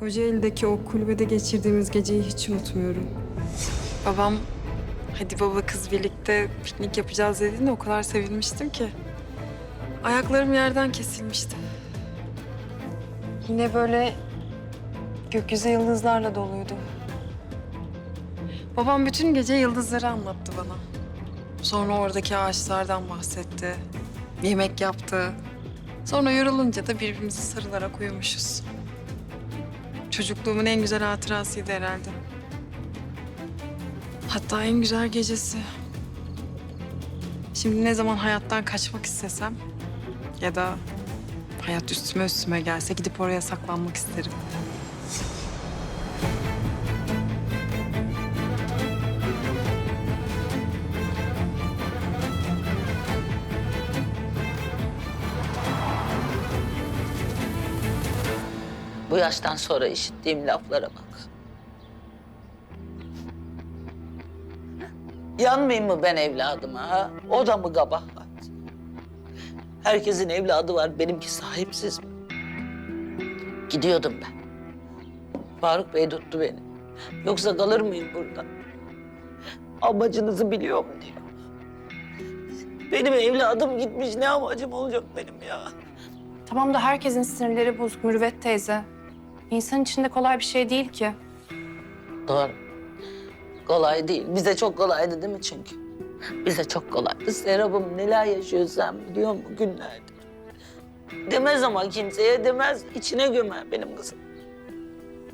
Kocaeli'deki o kulübede geçirdiğimiz geceyi hiç unutmuyorum. Babam hadi baba kız birlikte piknik yapacağız dediğinde o kadar sevinmiştim ki. Ayaklarım yerden kesilmişti. Yine böyle gökyüzü yıldızlarla doluydu. Babam bütün gece yıldızları anlattı bana. Sonra oradaki ağaçlardan bahsetti. Yemek yaptı. Sonra yorulunca da birbirimizi sarılarak uyumuşuz. Çocukluğumun en güzel hatırasıydı herhalde. Hatta en güzel gecesi. Şimdi ne zaman hayattan kaçmak istesem ya da hayat üstüme üstüme gelse gidip oraya saklanmak isterim. Bu yaştan sonra işittiğim laflara bak. Yanmayayım mı ben evladıma ha? O da mı kabahat? Herkesin evladı var, benimki sahipsiz mi? Gidiyordum ben. Faruk Bey tuttu beni. Yoksa kalır mıyım burada? Amacınızı biliyor mu diyor. Benim evladım gitmiş, ne amacım olacak benim ya? Tamam da herkesin sinirleri bozuk Mürüvvet teyze. İnsan içinde kolay bir şey değil ki. Doğru. Kolay değil. Bize çok kolaydı değil mi çünkü? Bize çok kolaydı. Serap'ım neler yaşıyor sen biliyor musun günlerdir? Demez ama kimseye demez. içine gömer benim kızım.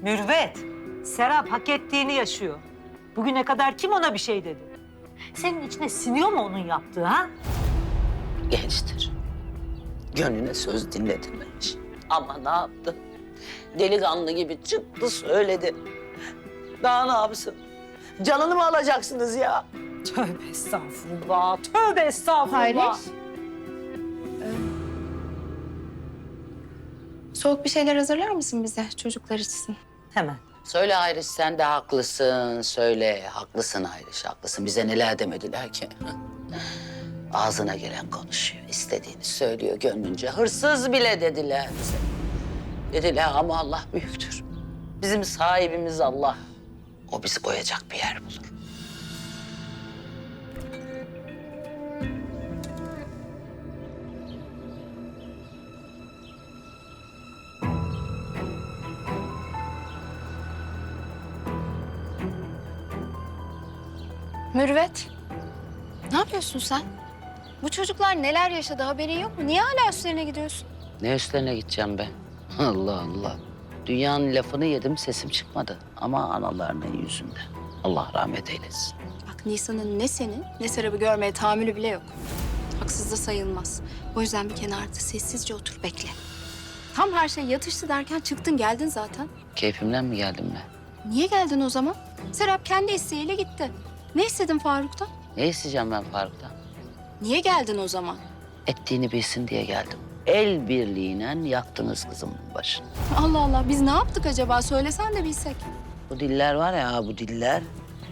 Mürvet, Serap hak ettiğini yaşıyor. Bugüne kadar kim ona bir şey dedi? Senin içine siniyor mu onun yaptığı ha? Gençtir. Gönlüne söz dinletilmemiş. Ama ne yaptı? Delikanlı gibi çıktı söyledi. Daha ne yapsın? Canını mı alacaksınız ya? Tövbe estağfurullah, tövbe estağfurullah. Hayriş. Soğuk bir şeyler hazırlar mısın bize çocuklar için? Hemen. Söyle Ayriş sen de haklısın. Söyle haklısın Ayriş haklısın. Bize neler demediler ki. Ağzına gelen konuşuyor. istediğini söylüyor gönlünce. Hırsız bile dediler bize. Dediler ama Allah büyüktür. Bizim sahibimiz Allah. O bizi koyacak bir yer bulur. Mürüvvet, ne yapıyorsun sen? Bu çocuklar neler yaşadı haberin yok mu? Niye hala üstlerine gidiyorsun? Ne üstlerine gideceğim ben? Allah Allah. Dünyanın lafını yedim sesim çıkmadı. Ama analarının yüzünde. Allah rahmet eylesin. Bak Nisan'ın ne seni ne Serap'ı görmeye tahammülü bile yok. Haksız da sayılmaz. O yüzden bir kenarda sessizce otur bekle. Tam her şey yatıştı derken çıktın geldin zaten. Keyfimden mi geldim ben? Niye geldin o zaman? Serap kendi isteğiyle gitti. Ne istedin Faruk'tan? Ne isteyeceğim ben Faruk'tan? Niye geldin o zaman? ettiğini bilsin diye geldim. El birliğiyle yaktınız kızımın başını. Allah Allah biz ne yaptık acaba söylesen de bilsek. Bu diller var ya bu diller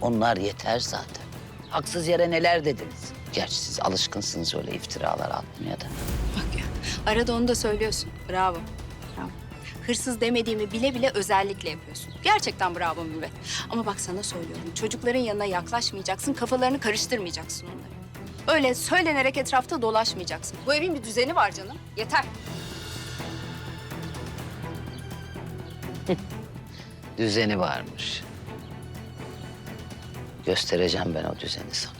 onlar yeter zaten. Haksız yere neler dediniz. Gerçi siz alışkınsınız öyle iftiralar atmaya da. Bak ya arada onu da söylüyorsun. Bravo. Bravo. Hırsız demediğimi bile bile özellikle yapıyorsun. Gerçekten bravo Mürvet. Ama bak sana söylüyorum. Çocukların yanına yaklaşmayacaksın, kafalarını karıştırmayacaksın onları. Öyle söylenerek etrafta dolaşmayacaksın. Bu evin bir düzeni var canım. Yeter. Düzeni varmış. Göstereceğim ben o düzeni sana.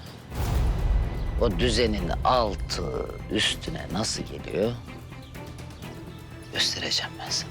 O düzenin altı üstüne nasıl geliyor? Göstereceğim ben sana.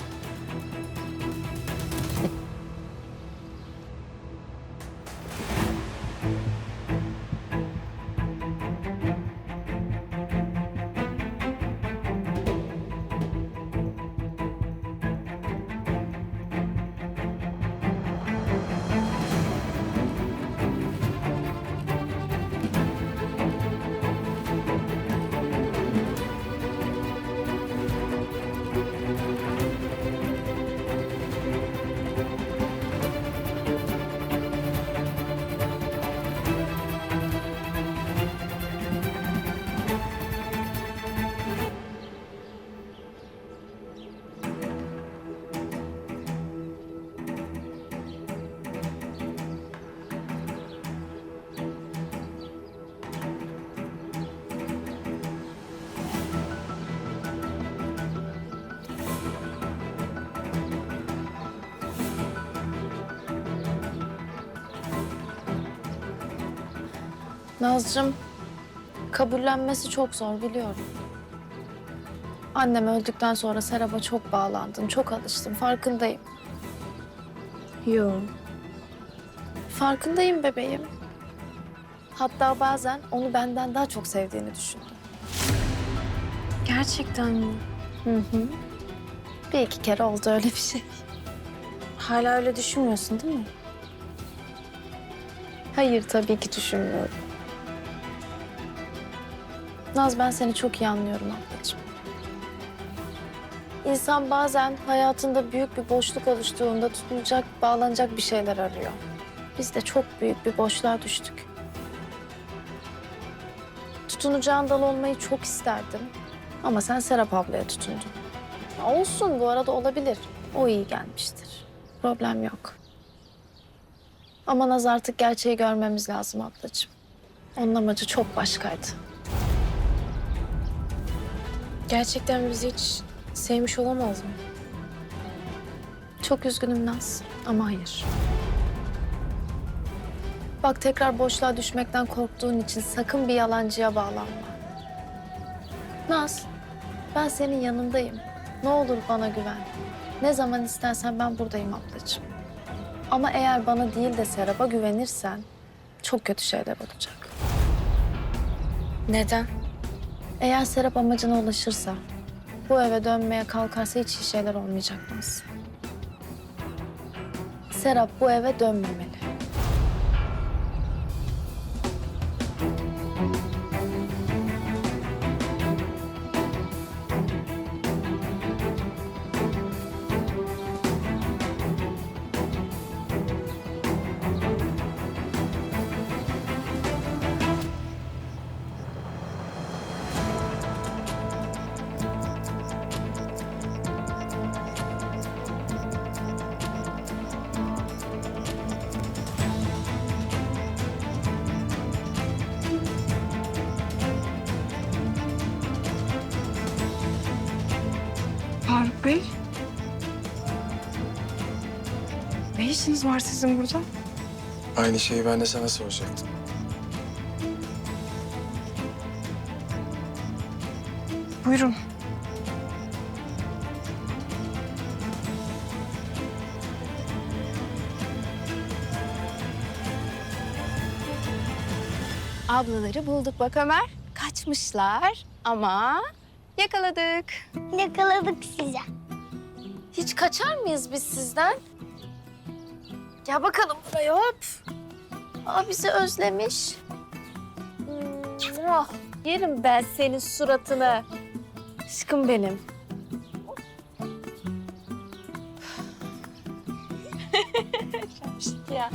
Nazcığım, kabullenmesi çok zor biliyorum. Annem öldükten sonra Serap'a çok bağlandım, çok alıştım. Farkındayım. Yok. Farkındayım bebeğim. Hatta bazen onu benden daha çok sevdiğini düşündüm. Gerçekten mi? Hı hı. Bir iki kere oldu öyle bir şey. Hala öyle düşünmüyorsun değil mi? Hayır tabii ki düşünmüyorum. Naz ben seni çok iyi anlıyorum ablacığım. İnsan bazen hayatında büyük bir boşluk oluştuğunda tutunacak, bağlanacak bir şeyler arıyor. Biz de çok büyük bir boşluğa düştük. Tutunacağın dal olmayı çok isterdim. Ama sen Serap ablaya tutundun. Olsun bu arada olabilir. O iyi gelmiştir. Problem yok. Ama Naz artık gerçeği görmemiz lazım ablacığım. Onun amacı çok başkaydı. Gerçekten bizi hiç sevmiş olamaz mı? Çok üzgünüm Naz ama hayır. Bak tekrar boşluğa düşmekten korktuğun için sakın bir yalancıya bağlanma. Naz, ben senin yanındayım. Ne olur bana güven. Ne zaman istersen ben buradayım ablacığım. Ama eğer bana değil de Serap'a güvenirsen çok kötü şeyler olacak. Neden? Eğer Serap amacına ulaşırsa, bu eve dönmeye kalkarsa hiç iyi şeyler olmayacak Naz. Serap bu eve dönmemeli. İşiniz var sizin burada? Aynı şeyi ben de sana soracaktım. Buyurun. Ablaları bulduk bak Ömer. Kaçmışlar ama yakaladık. Yakaladık sizi. Hiç kaçar mıyız biz sizden? Gel bakalım buraya hop. Aa bizi özlemiş. Hmm, oh, yerim ben senin suratını. Aşkım benim. Ya